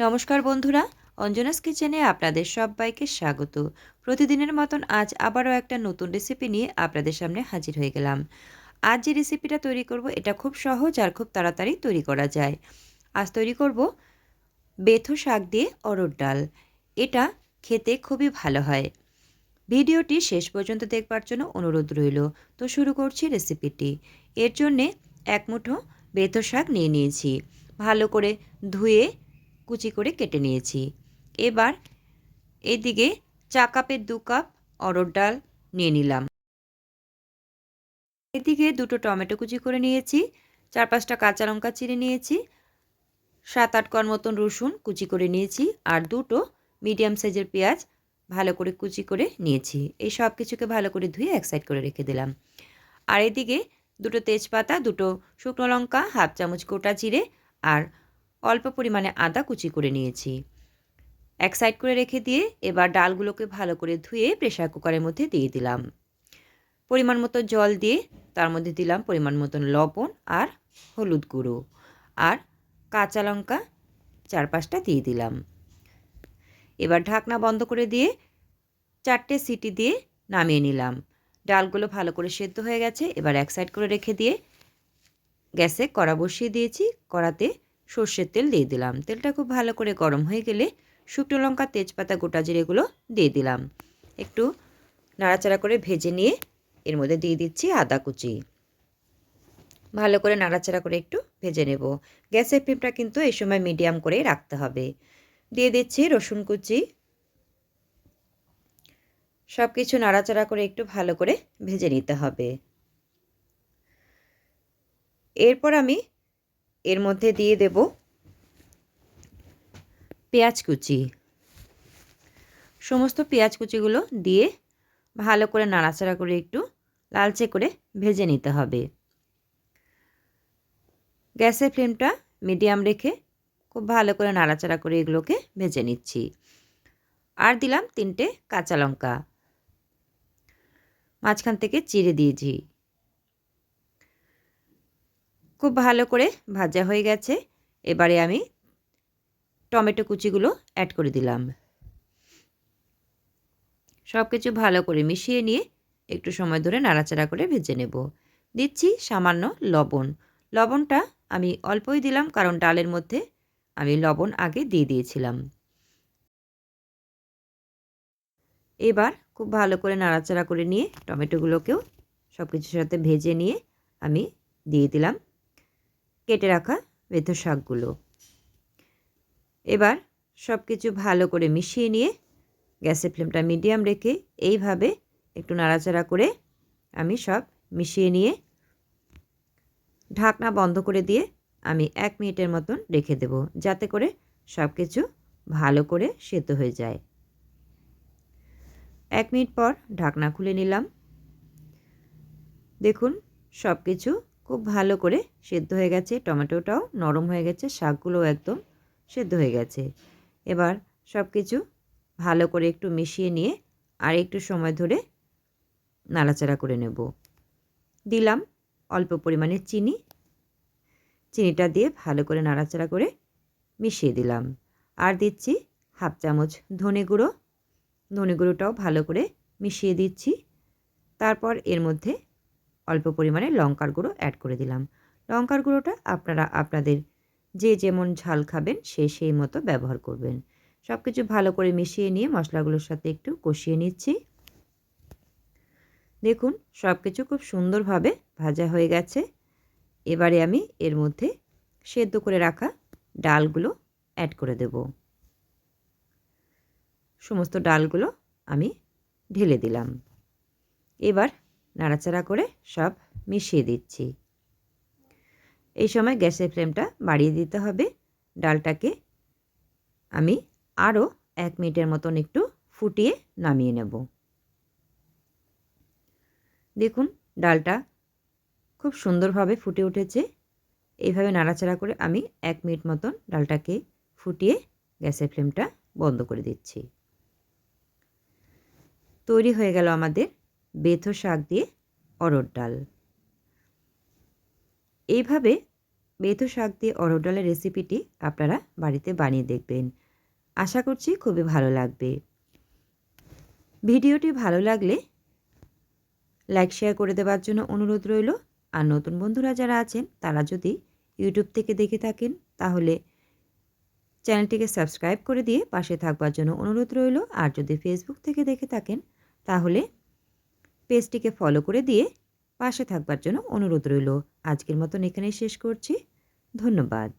নমস্কার বন্ধুরা, অঞ্জনাস কিচেনে আপনাদের সবাইকে স্বাগত। প্রতিদিনের মতন আজ আবারও একটা নতুন রেসিপি নিয়ে আপনাদের সামনে হাজির হয়ে গেলাম। আজ যে রেসিপিটা তৈরি করব, এটা খুব সহজ আর খুব তাড়াতাড়ি তৈরি করা যায়। আজ তৈরি করব বেথো শাক দিয়ে অরড় ডাল। এটা খেতে খুবই ভালো হয়। ভিডিওটি শেষ পর্যন্ত দেখবার জন্য অনুরোধ রইল। তো শুরু করছি রেসিপিটি এর জন্যে এক মুঠো বেথো শাক নিয়ে নিয়েছি। ভালো করে ধুয়ে কুচি করে কেটে নিয়েছি। এবার এদিকে চা কাপের দু কাপ অরড় ডাল নিয়ে নিলাম। এদিকে দুটো টমেটো কুচি করে নিয়েছি, চার পাঁচটা কাঁচা লঙ্কা চিড়ে নিয়েছি, সাত আট কর মতন রসুন কুচি করে নিয়েছি আর দুটো মিডিয়াম সাইজের পেঁয়াজ ভালো করে কুচি করে নিয়েছি। এই সব কিছুকে ভালো করে ধুয়ে এক সাইড করে রেখে দিলাম। আর এদিকে দুটো তেজপাতা, দুটো শুকনো লঙ্কা, হাফ চামচ গোটা জিরে আর অল্প পরিমাণে আদা কুচি করে নিয়েছি। এক সাইড করে রেখে দিয়ে এবার ডালগুলোকে ভালো করে ধুয়ে প্রেশার কুকারের মধ্যে দিয়ে দিলাম। পরিমাণ মতো জল দিয়ে তার মধ্যে দিলাম পরিমাণ মতন লবণ আর হলুদ গুঁড়ো আর কাঁচা লঙ্কা চার পাঁচটা দিয়ে দিলাম। এবার ঢাকনা বন্ধ করে দিয়ে চারটে সিটি দিয়ে নামিয়ে নিলাম। ডালগুলো ভালো করে সেদ্ধ হয়ে গেছে। এবার এক সাইড করে রেখে দিয়ে গ্যাসে কড়া বসিয়ে দিয়েছি। কড়াতে সর্ষের তেল দিয়ে দিলাম। তেলটা খুব ভালো করে গরম হয়ে গেলে শুকনো লঙ্কা, তেজপাতা, গোটা জিরেগুলো দিয়ে দিলাম। একটু নাড়াচাড়া করে ভেজে নিয়ে এর মধ্যে দিয়ে দিচ্ছি আদা কুচি। ভালো করে নাড়াচাড়া করে একটু ভেজে নেব। গ্যাসের ফ্লেমটা কিন্তু এই সময় মিডিয়াম করে রাখতে হবে। দিয়ে দিচ্ছি রসুন কুচি। সব কিছু নাড়াচাড়া করে একটু ভালো করে ভেজে নিতে হবে। এরপর আমি এর মধ্যে দিয়ে দেব পেঁয়াজ কুচি। সমস্ত পেঁয়াজ কুচিগুলো দিয়ে ভালো করে নাড়াচাড়া করে একটু লালচে করে ভেজে নিতে হবে। গ্যাসের ফ্লেমটা মিডিয়াম রেখে খুব ভালো করে নাড়াচাড়া করে এগুলোকে ভেজে নিচ্ছি। আর দিলাম তিনটে কাঁচা লঙ্কা। মাঝখান থেকে চিড়ে দিয়েছি। খুব ভালো করে ভাজা হয়ে গেছে। এবারে আমি টমেটো কুচিগুলো অ্যাড করে দিলাম। সব কিছু ভালো করে মিশিয়ে নিয়ে একটু সময় ধরে নাড়াচাড়া করে ভেজে নেব। দিচ্ছি সামান্য লবণ। লবণটা আমি অল্পই দিলাম কারণ ডালের মধ্যে আমি লবণ আগে দিয়ে দিয়েছিলাম। এবার খুব ভালো করে নাড়াচাড়া করে নিয়ে টমেটোগুলোকেও সব কিছুর সাথে ভেজে নিয়ে আমি দিয়ে দিলাম। কেটে রাখা বেথর শাকগুলো। এবার সব কিছু ভালো করে মিশিয়ে নিয়ে গ্যাসের ফ্লেমটা মিডিয়াম রেখে এইভাবে একটু নাড়াচাড়া করে আমি সব মিশিয়ে নিয়ে ঢাকনা বন্ধ করে দিয়ে আমি এক মিনিটের মতন রেখে দেব যাতে করে সব কিছু ভালো করে সেদ্ধ হয়ে যায়। এক মিনিট পর ঢাকনা খুলে নিলাম। দেখুন সব কিছু খুব ভালো করে সেদ্ধ হয়ে গেছে, টমেটোটাও নরম হয়ে গেছে, শাকগুলোও একদম সেদ্ধ হয়ে গেছে। এবার সব কিছু ভালো করে একটু মিশিয়ে নিয়ে আর একটু সময় ধরে নাড়াচাড়া করে নেব। দিলাম অল্প পরিমাণে চিনি। চিনিটা দিয়ে ভালো করে নাড়াচাড়া করে মিশিয়ে দিলাম। আর দিচ্ছি হাফ চামচ ধনে গুঁড়ো। ধনে গুঁড়োটাও ভালো করে মিশিয়ে দিচ্ছি। তারপর এর মধ্যে অল্প পরিমাণে লঙ্কার গুঁড়ো অ্যাড করে দিলাম। লঙ্কার গুঁড়োটা আপনারা, আপনাদের যে যেমন ঝাল খাবেন সে সেই মতো ব্যবহার করবেন। সব কিছু ভালো করে মিশিয়ে নিয়ে মশলাগুলোর সাথে একটু কষিয়ে নিচ্ছি। দেখুন সব কিছু খুব সুন্দরভাবে ভাজা হয়ে গেছে। এবারে আমি এর মধ্যে সেদ্ধ করে রাখা ডালগুলো অ্যাড করে দেব। সমস্ত ডালগুলো আমি ঢেলে দিলাম। এবার নাড়াচাড়া করে সব মিশিয়ে দিচ্ছি। এই সময় গ্যাসের ফ্লেমটা বাড়িয়ে দিতে হবে। ডালটাকে আমি আরও এক মিনিটের মতন একটু ফুটিয়ে নামিয়ে নেব। দেখুন, ডালটা খুব সুন্দরভাবে ফুটে উঠেছে। এইভাবে নাড়াচাড়া করে আমি এক মিনিট মতন ডালটাকে ফুটিয়ে গ্যাসের ফ্লেমটা বন্ধ করে দিচ্ছি। তৈরি হয়ে গেল আমাদের বেথো শাক দিয়ে অরড় ডাল। এইভাবে বেথু শাক দিয়ে অরহর ডালের রেসিপিটি আপনারা বাড়িতে বানিয়ে দেখবেন। আশা করছি খুবই ভালো লাগবে। ভিডিওটি ভালো লাগলে লাইক, শেয়ার করে দেওয়ার জন্য অনুরোধ রইল। আর নতুন বন্ধুরা যারা আছেন, তারা যদি ইউটিউব থেকে দেখে থাকেন, তাহলে চ্যানেলটিকে সাবস্ক্রাইব করে দিয়ে পাশে থাকবার জন্য অনুরোধ রইল। আর যদি ফেসবুক থেকে দেখে থাকেন, তাহলে পেজটিকে ফলো করে দিয়ে পাশে থাকবার জন্য অনুরোধ রইল। আজকের মতন এখানেই শেষ করছি। ধন্যবাদ।